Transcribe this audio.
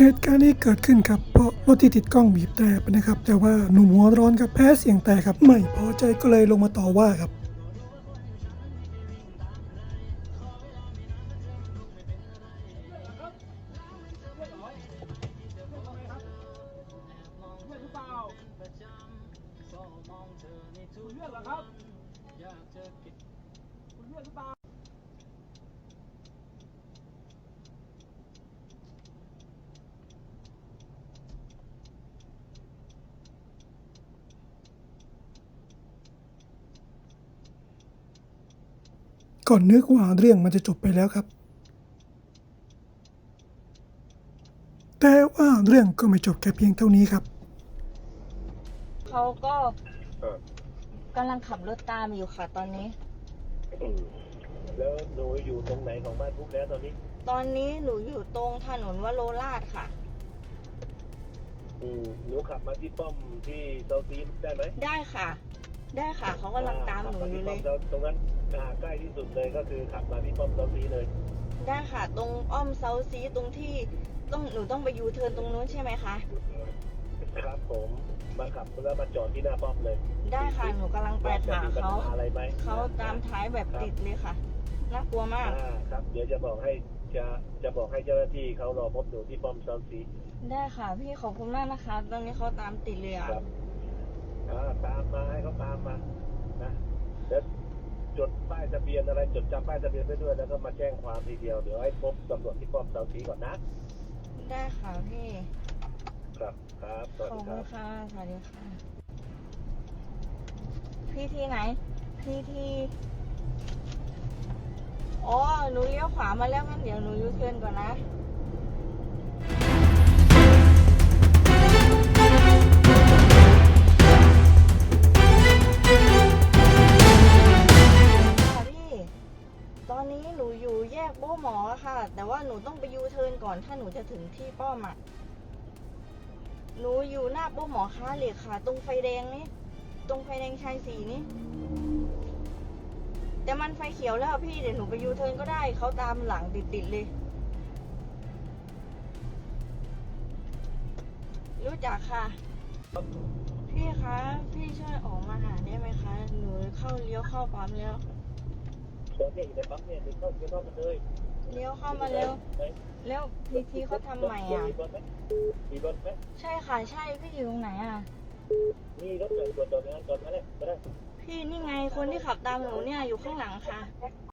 เหตุการณ์นี้เกิดขึ้นครับเพราะรถที่ติดกล้องบีบแตรไปนะครับ แต่ว่าหนุ่มหัวร้อนครับแพ้เสียงแต่ครับ ไม่พอใจก็เลยลงมาต่อว่าครับเลือกเหรอครับคุณเลือกหรือเปล่า ก่อนนึกว่าเรื่องมันจะจบไปแล้วครับ แต่ว่าเรื่องก็ไม่จบแค่เพียงเท่านี้ครับ เขาก็เออกำลังขับรถตามอยู่ค่ะตอนนี้ อืมแล้วหนูอยู่ตรงไหนของบ้านพุกแล้วตอนนี้ ตอนนี้หนูอยู่ตรงถนนวโรราชค่ะ อืมหนูขับมาที่ป้อมที่เซาซีได้ไหมได้ค่ะ ได้ค่ะ เขากำลังตามหนูอยู่เลย ขับมาที่ป้มตรงนั้น อ่าใกล้ที่สุดเลยก็คือขับมาที่ป้อมเซาซีเลยได้ค่ะ ตรงอ้อมเซาซีตรงที่ต้องหนูต้องไปยูเทิร์นตรงนู้นใช่ไหมคะครับผมมาขับแล้วมาจอดที่หน้าป้อมเลย ได้ค่ะหนูกำลังไปว่จะหามีปัญเขาหาอะไรไหมเขาตามท้ายแบบติดเลยค่ะน่ากลัวมากอ่าครับ เดี๋ยวจะบอกให้จะจะบอกให้เจ้าหน้าที่เขารอพบหนูที่ป้อมเซาซีได้ค่ะ พี่ขอบคุณมากนะคะ ตอนนี้เขาตามติดเลยอะครับอ่าตามมาให้เขาตามมานะเดี๋ยว จดป้ายทะเบียนอะไรจดจำป้ายทะเบียนไว้ด้วยแล้วก็มาแจ้งความทีเดียวเดี๋ยวให้พบตำรวจที่ป้อมเสาสีก่อนนะได้ค่ะพี่ ครับครับสขวัสอบดีคคุรัณบค่ะ สวัสดีค่ะ พี่ที่ไหน พี่ที่อ๋อหนูเลี้ยวขวามาแล้วงั้นเดี๋ยวหนูยูเทิร์นก่อนนะค่ะ หนูอยู่แยกโบ้หมอค่ะ แต่ว่าหนูต้องไปยูเทิร์นก่อนถ้าหนูจะถึงที่ป้อมอะ หนูอยู่หน้าโบ้หมอค้าเหล็กค่ะ ตรงไฟแดงนี่ ตรงไฟแดงชายสีนี่ แต่มันไฟเขียวแล้วพี่เดี๋ยวหนูไปยูเทิร์นก็ได้ เขาตามหลังติดๆเลย รู้จักค่ะ พี่คะ พี่ช่วยออกมาหาได้ไหมคะ หนูเข้าเลี้ยวเข้าปั๊มแล้ว ตอนนี้อยู่ในปั๊มเนี่ยถึงเข้าเข้ามาเลยเลี้ยวเข้ามาเร็วแล้วพีทีเขาทำใหม่อะ มีรถไหมมีรถไหมใช่ค่ะใช่พี่อยู่ตรงไหนอะ มีรถจอดจอดจอดจอดมาเลยก็ได้ พี่นี่ไงคนที่ขับตามหนูเนี่ยอยู่ข้างหลังค่ะ